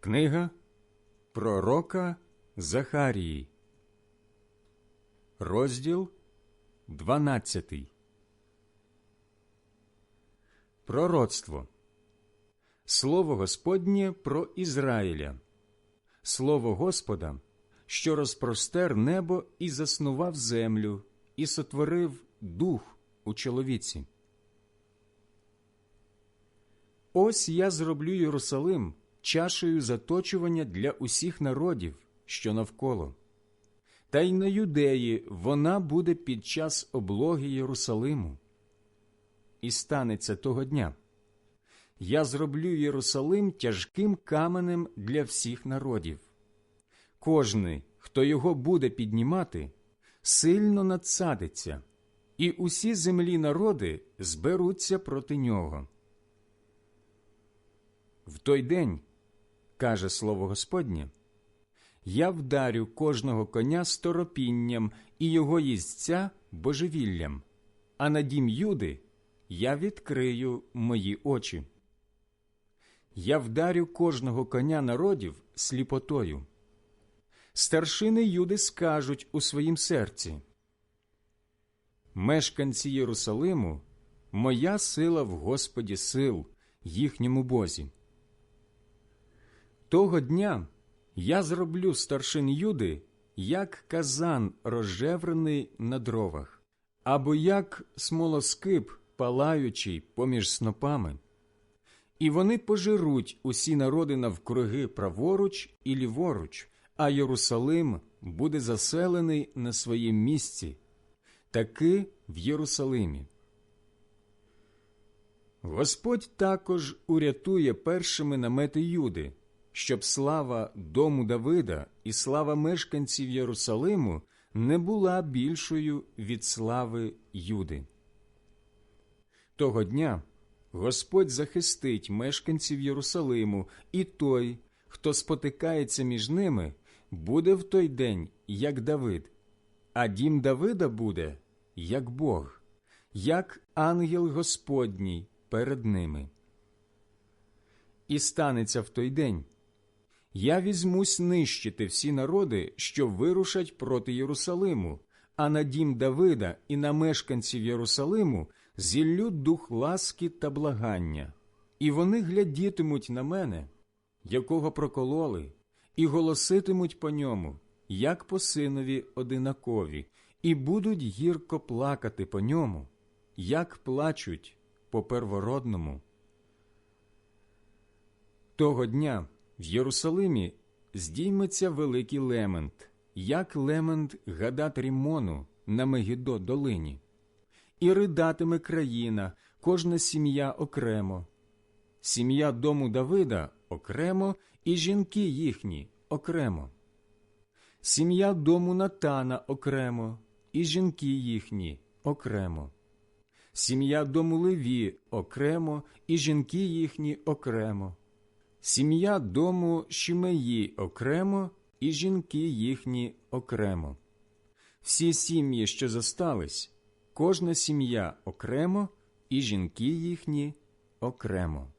Книга Пророка Захарії, розділ 12. Пророцтво. Слово Господнє про Ізраїля. Слово Господа, що розпростер небо і заснував землю, і сотворив дух у чоловіці. Ось я зроблю Єрусалим чашею заточування для усіх народів, що навколо. Та й на юдеї вона буде під час облоги Єрусалиму. І станеться того дня. Я зроблю Єрусалим тяжким каменем для всіх народів. Кожний, хто його буде піднімати, сильно надсадиться, і усі землі народи зберуться проти нього. В той день, каже слово Господнє, я вдарю кожного коня сторопінням і його їздця божевіллям, а на дім Юди я відкрию мої очі. Я вдарю кожного коня народів сліпотою. Старшини Юди скажуть у своїм серці Мешканці Єрусалиму, моя сила в Господі сил, їхньому Бозі. Того дня я зроблю старшин Юди, як казан розжеврений на дровах, або як смолоскип, палаючий поміж снопами. І вони пожируть усі народи навкруги праворуч і ліворуч, а Єрусалим буде заселений на своїм місці, таки в Єрусалимі. Господь також урятує першими намети Юди, щоб слава дому Давида і слава мешканців Єрусалиму не була більшою від слави Юди. Того дня Господь захистить мешканців Єрусалиму, і той, хто спотикається між ними, буде в той день, як Давид, а дім Давида буде, як Бог, як ангел Господній перед ними. І станеться в той день. Я візьмусь нищити всі народи, що вирушать проти Єрусалиму, а на дім Давида і на мешканців Єрусалиму зіллю дух ласки та благання, і вони глядітимуть на мене, якого прокололи, і голоситимуть по ньому, як по синові одинакові, і будуть гірко плакати по ньому, як плачуть по первородному. Того дня в Єрусалимі здійметься великий лемент, як лемент гадат Рімону на Мегідо долині, і ридатиме країна, кожна сім'я окремо, сім'я дому Давида окремо, і жінки їхні окремо, сім'я дому Натана окремо, і жінки їхні окремо, сім'я дому Леві окремо, і жінки їхні окремо сім'я дому Шімеї окремо і жінки їхні окремо. Всі сім'ї, що зостались, кожна сім'я окремо і жінки їхні окремо.